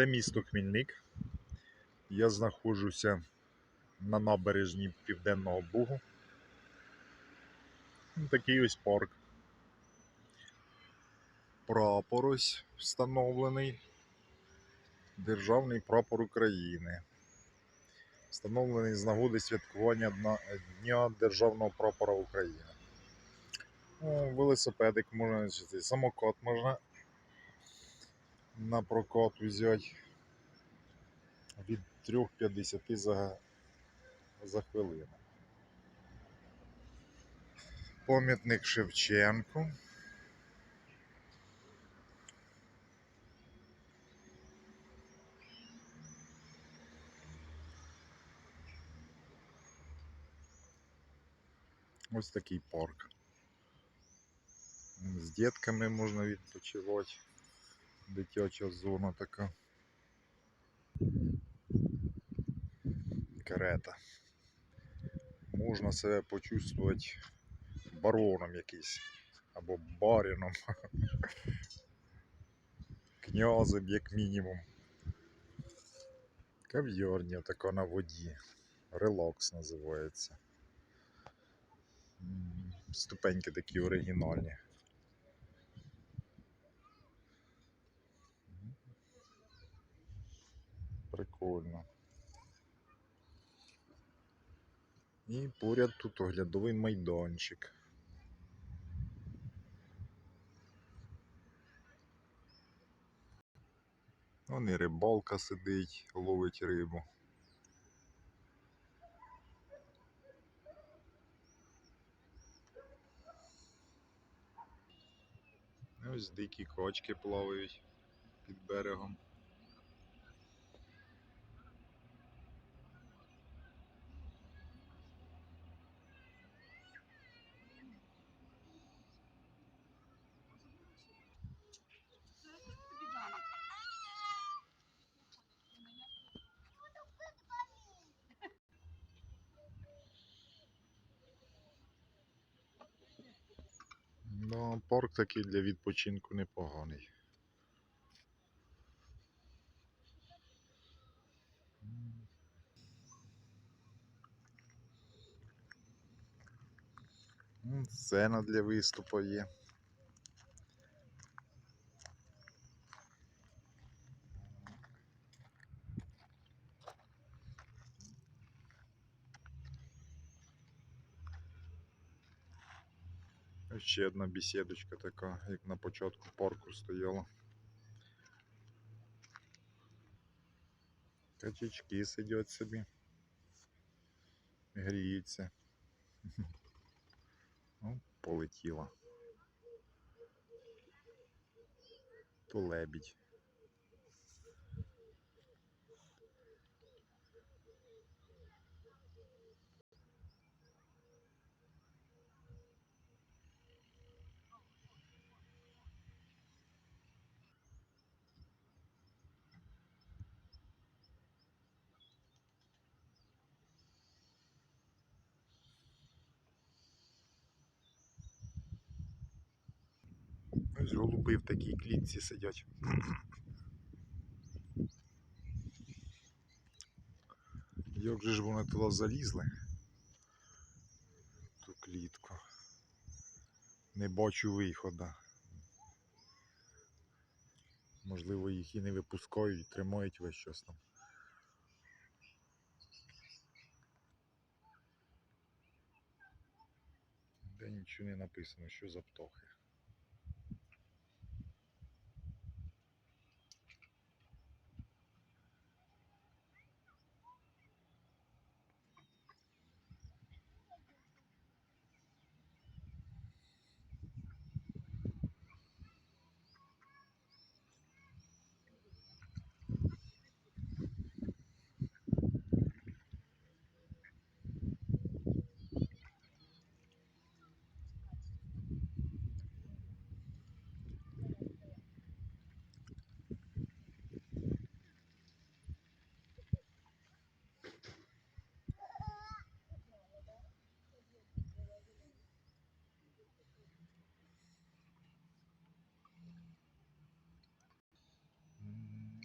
Це місто Хмільник. Я знаходжуся на набережні Південного Бугу. Такий ось парк. Прапор ось встановлений. Державний прапор України. Встановлений з нагоди святкування Дня Державного прапора України. Велосипедик можна самокат можна на прокат взяти від 3,50 за, за хвилину. Пам'ятник Шевченку. Ось такий парк. З дітками можна відпочивати. Дитяча зона така. Карета. Можна себе почувствувати бароном якийсь. Або барином. Князем, як мінімум. Кав'ярня така на воді. Релакс називається. Ступеньки такі оригінальні. Прикольно. І поряд тут оглядовий майданчик. Вон і рибалка сидить, ловить рибу. Ось дикі качки плавають під берегом. Ну, парк такий для відпочинку непоганий. Сцена для виступу є. Ще одна бесідочка така, як на початку парку стояла. Качечки сидять собі. Гріються. Ну, полетіла. То лебідь. Ось голуби в такій клітці сидять. Як же ж вони туди залізли? Ту клітку. Не бачу виходу. Можливо, їх і не випускають, тримають весь час там. Де нічого не написано, що за птахи.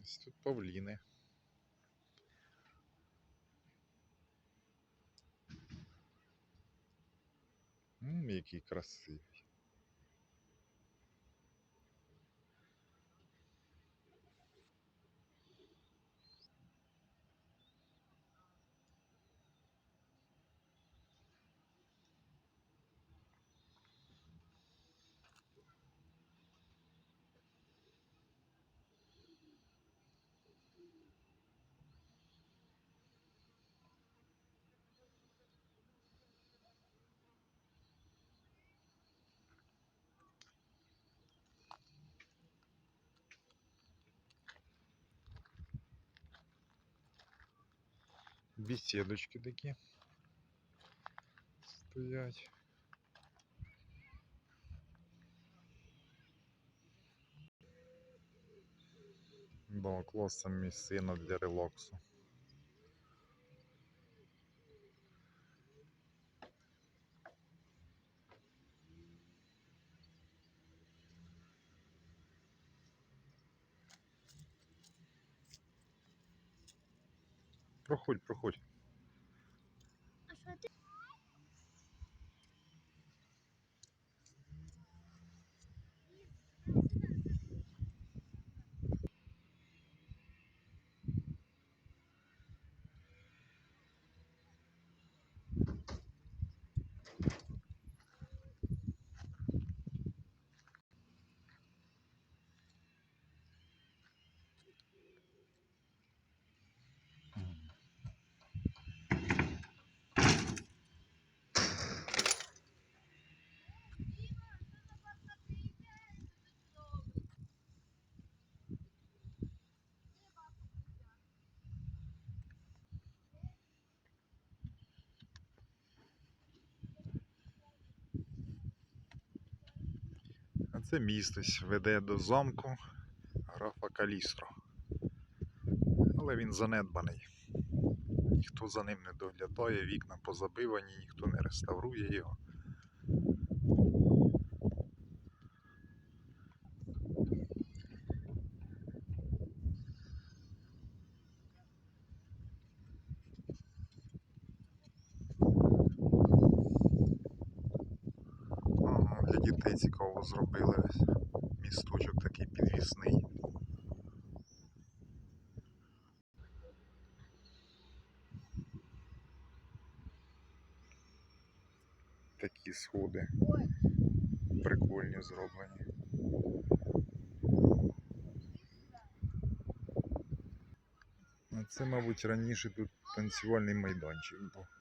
Ось тут павліни. М, який красивий. Беседочки такі стоять. Да, класса місцина для релаксу. Проходь, проходь. Це містось веде до замку графа Калістро. Але він занедбаний. Ніхто за ним не доглядає, вікна позабивані, ніхто не реставрує його. Для дітей цікаво зробили. Місточок такий підвісний. Такі сходи прикольні зроблені. Це, мабуть, раніше тут танцювальний майданчик був.